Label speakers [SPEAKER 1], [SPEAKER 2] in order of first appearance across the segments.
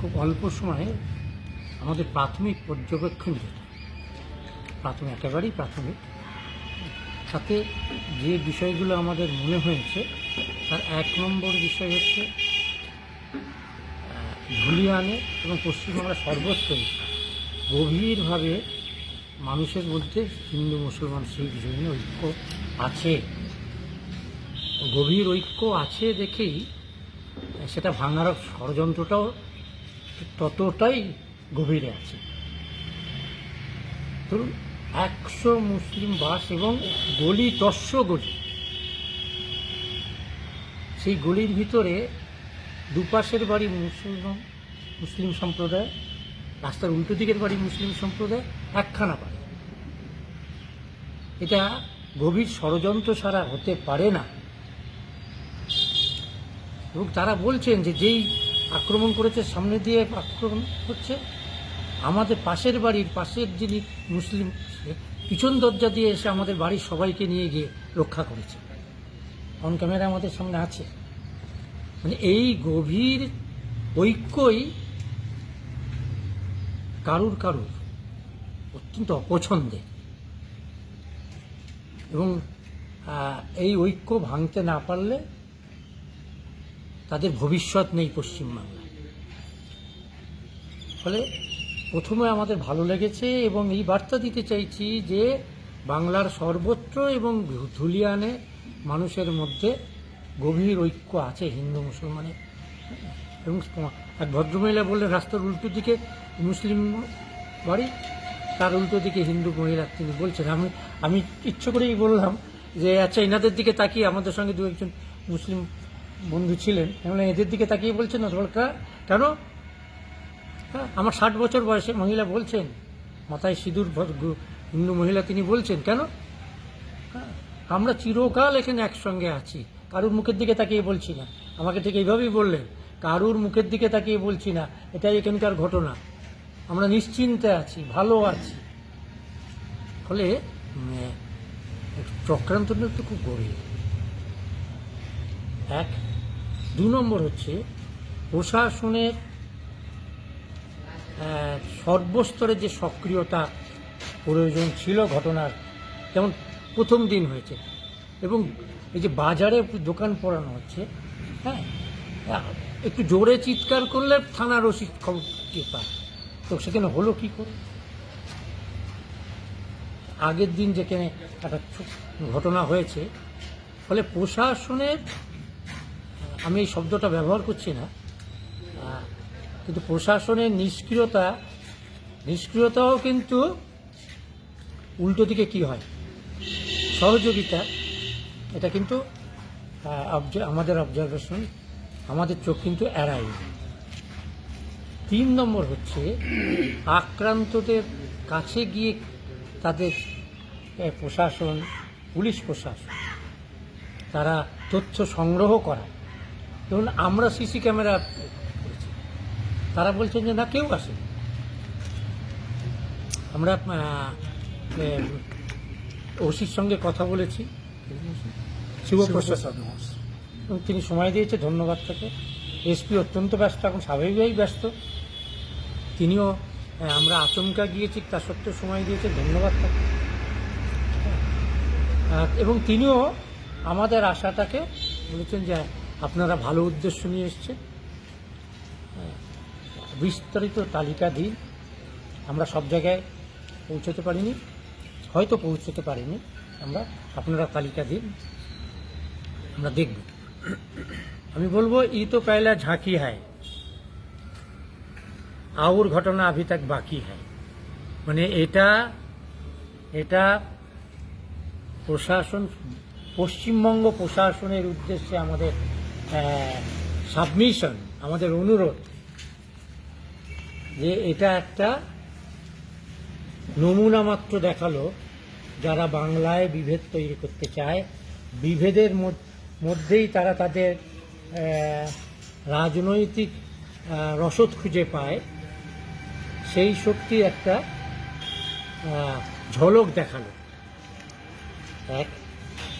[SPEAKER 1] খুব অল্প সময়ে আমাদের প্রাথমিক পর্যবেক্ষণ যেটা, প্রাথমিক একেবারেই প্রাথমিক, তাতে যে বিষয়গুলো আমাদের মনে হয়েছে, তার এক নম্বর বিষয় হচ্ছে ধুলিয়ানে এবং পশ্চিমবাংলা সর্বত্রই গভীরভাবে মানুষের মধ্যে হিন্দু, মুসলমান, শিখ জৈন ঐক্য আছে। গভীর ঐক্য আছে দেখেই সেটা ভাঙার ষড়যন্ত্রটাও ততটাই গভীরে আছে। ধরুন, একশো মুসলিম বাস এবং গলি দশশো গলি। সেই গলির ভিতরে দুপাশের বাড়ি মুসলমান মুসলিম সম্প্রদায়, রাস্তার উল্টো দিকের বাড়ি মুসলিম সম্প্রদায়, একখানা বাড়ি। এটা গভীর ষড়যন্ত্র ছাড়া হতে পারে না। এবং তারা বলছেন যে যেই আক্রমণ করেছে, সামনে দিয়ে আক্রমণ হচ্ছে আমাদের পাশের বাড়ির পাশের যিনি মুসলিম পিছন দরজা দিয়ে এসে আমাদের বাড়ির সবাইকে নিয়ে গিয়ে রক্ষা করেছে। অন ক্যামেরা আমাদের সামনে আছে। মানে এই গভীর ঐক্যই কারুর কারুর অত্যন্ত অপছন্দের। এবং এই ঐক্য ভাঙতে না পারলে তাদের ভবিষ্যৎ নেই পশ্চিমবাংলায়। ফলে প্রথমে আমাদের ভালো লেগেছে এবং এই বার্তা দিতে চাইছি যে বাংলার সর্বত্র এবং ধুলিয়ানে মানুষের মধ্যে গভীর ঐক্য আছে হিন্দু, মুসলমানের। এবং এক ভদ্রমহিলা বললেন, রাস্তার উল্টো দিকে মুসলিম বাড়ি, তার উল্টো দিকে হিন্দু মহিলা। তিনি বলছেন, আমি আমি ইচ্ছে করেই বললাম যে আচ্ছা এনাদের দিকে তাকিয়ে আমাদের সঙ্গে দু একজন মুসলিম বন্ধু ছিলেন বললাম, এদের দিকে তাকিয়ে বলছেন না দরকার কেন? হ্যাঁ আমার ষাট বছর বয়সে মহিলা বলছেন মাথায় সিঁদুর হিন্দু মহিলা তিনি বলছেন কেন? হ্যাঁ, আমরা চিরকাল এখানে একসঙ্গে আছি কারুর মুখের দিকে তাকিয়ে বলছি না। আমাকে ঠিক এইভাবেই বললেন কারুর মুখের দিকে তাকিয়ে বলছি না এটাই এখানকার ঘটনা। আমরা নিশ্চিন্তে আছি ভালো আছি। ফলে উম, চক্রান্তটা তো খুব গরিব এক দু নম্বর হচ্ছে প্রশাসনের সর্বস্তরে যে সক্রিয়তা প্রয়োজন ছিল ঘটনার, যেমন প্রথম দিন হয়েছে, এবং এই যে বাজারে দোকান পড়ানো হচ্ছে হ্যাঁ একটু জোরে চিৎকার করলে থানার ওসি খবর পায়? তো সেখানে হলো কি করে? আগের দিন যেখানে একটা ঘটনা হয়েছে, ফলে প্রশাসনের আমি এই শব্দটা ব্যবহার করছি না। কিন্তু প্রশাসনের নিষ্ক্রিয়তা, নিষ্ক্রিয়তাও কিন্তু উল্টো দিকে কি হয়? সহযোগিতা, এটা কিন্তু আমাদের অবজারভেশন আমাদের চোখ কিন্তু এড়ায়। তিন নম্বর হচ্ছে, আক্রান্তদের কাছে গিয়ে তাদের প্রশাসন, পুলিশ প্রশাসন, তারা তথ্য সংগ্রহ করা ধরুন আমরা সিসি ক্যামেরা করেছি। তারা বলছেন যে না কেউ আসে আমরা ওসির সঙ্গে কথা বলেছি। শিবপ্রসাদ এবং তিনি সময় দিয়েছে ধন্যবাদ তাকে। এসপি অত্যন্ত ব্যস্ত এখন স্বাভাবিকভাবেই ব্যস্ত। তিনিও আমরা আচমকা গিয়েছি তা সত্ত্বেও সময় দিয়েছে ধন্যবাদ তাকে। এবং তিনিও আমাদের আশাটাকে বলেছেন যে আপনারা ভালো উদ্দেশ্য নিয়ে এসছেন। হ্যাঁ, বিস্তারিত তালিকা দিন আমরা সব জায়গায় পৌঁছতে পারিনি হয়তো পৌঁছতে পারিনি আমরা আপনারা তালিকা দিন আমরা দেখব। আমি বলব ই তো পহলা ঝাঁকি হয়। আউর ঘটনা আভি তাক বাকি হয়। মানে এটা এটা প্রশাসন পশ্চিমবঙ্গ প্রশাসনের উদ্দেশ্যে আমাদের সাবমিশন আমাদের অনুরোধ যে এটা একটা নমুনা মাত্র দেখাল যারা বাংলায় বিভেদ তৈরি করতে চায়। বিভেদের মধ্য- মধ্যেই তারা তাদের রাজনৈতিক রসদ খুঁজে পায়। সেই শক্তি একটা ঝলক দেখাল। এক,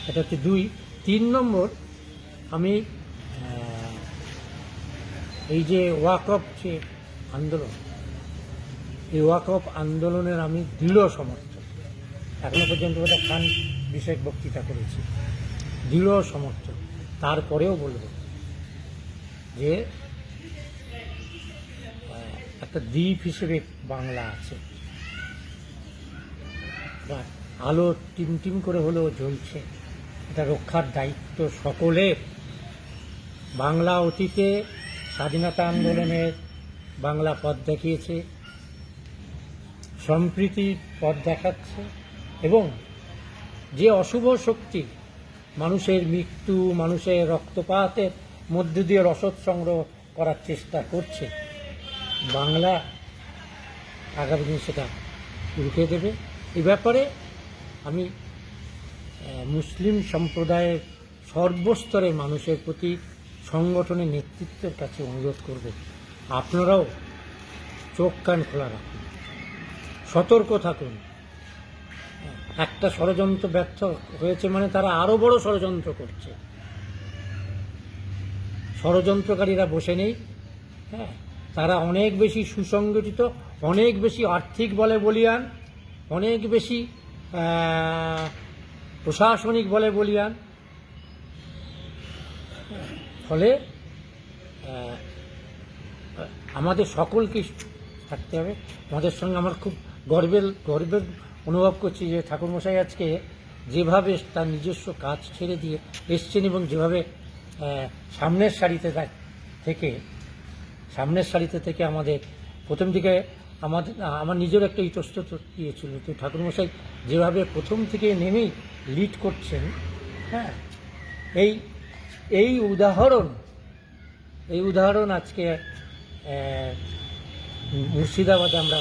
[SPEAKER 1] এটা হচ্ছে দুই। তিন নম্বর, আমি এই যে ওয়াক অফ যে আন্দোলন, এই ওয়াকফ আন্দোলনের আমি দৃঢ় সমর্থক। এখনও পর্যন্ত বোধহয় খান বিষয়ক বক্তৃতা করেছি। দৃঢ় সমর্থক। তারপরেও বলব যে একটা দ্বীপ হিসেবে বাংলা আছে। আলো টিম টিম করে হলেও জ্বলছে। এটা রক্ষার দায়িত্ব সকলের। বাংলা অতীতে স্বাধীনতা আন্দোলনের বাংলা পথ দেখিয়েছে সম্প্রীতি পথ দেখাচ্ছে এবং যে অশুভ শক্তি মানুষের মৃত্যু, মানুষের রক্তপাতের মধ্য দিয়ে রসদ সংগ্রহ করার চেষ্টা করছে, বাংলা আগামী দিন সেটা রুখে দেবে। এ ব্যাপারে আমি মুসলিম সম্প্রদায়ের সর্বস্তরের মানুষের প্রতি সংগঠনের নেতৃত্বের কাছে অনুরোধ করব, আপনারাও চোখ কান খোলা রাখুন, সতর্ক থাকুন। একটা ষড়যন্ত্র ব্যর্থ হয়েছে মানে তারা আরও বড় ষড়যন্ত্র করছে। ষড়যন্ত্রকারীরা বসে নেই হ্যাঁ তারা অনেক বেশি সুসংগঠিত, অনেক বেশি আর্থিক বলে বলিয়ান, অনেক বেশি প্রশাসনিক বলে বলিয়ান ফলে আমাদের সকলকে থাকতে হবে। আমাদের সঙ্গে আমার খুব গর্বের গর্বের অনুভব করছি যে ঠাকুরমশাই আজকে যেভাবে তার নিজস্ব কাজ ছেড়ে দিয়ে এসছেন এবং যেভাবে সামনের সারিতে থেকে, সামনের সারিতে থেকে আমাদের প্রথম দিকে আমাদের আমার নিজের একটা ইতস্তত দিয়েছিল তো ঠাকুরমশাই যেভাবে প্রথম থেকে নেমেই লিড করছেন হ্যাঁ এই এই উদাহরণ এই উদাহরণ আজকে মুর্শিদাবাদে আমরা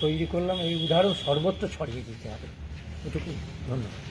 [SPEAKER 1] তৈরি করলাম। এই উদাহরণ সর্বত্র ছড়িয়ে দিতে হবে। এটুকু ধন্যবাদ।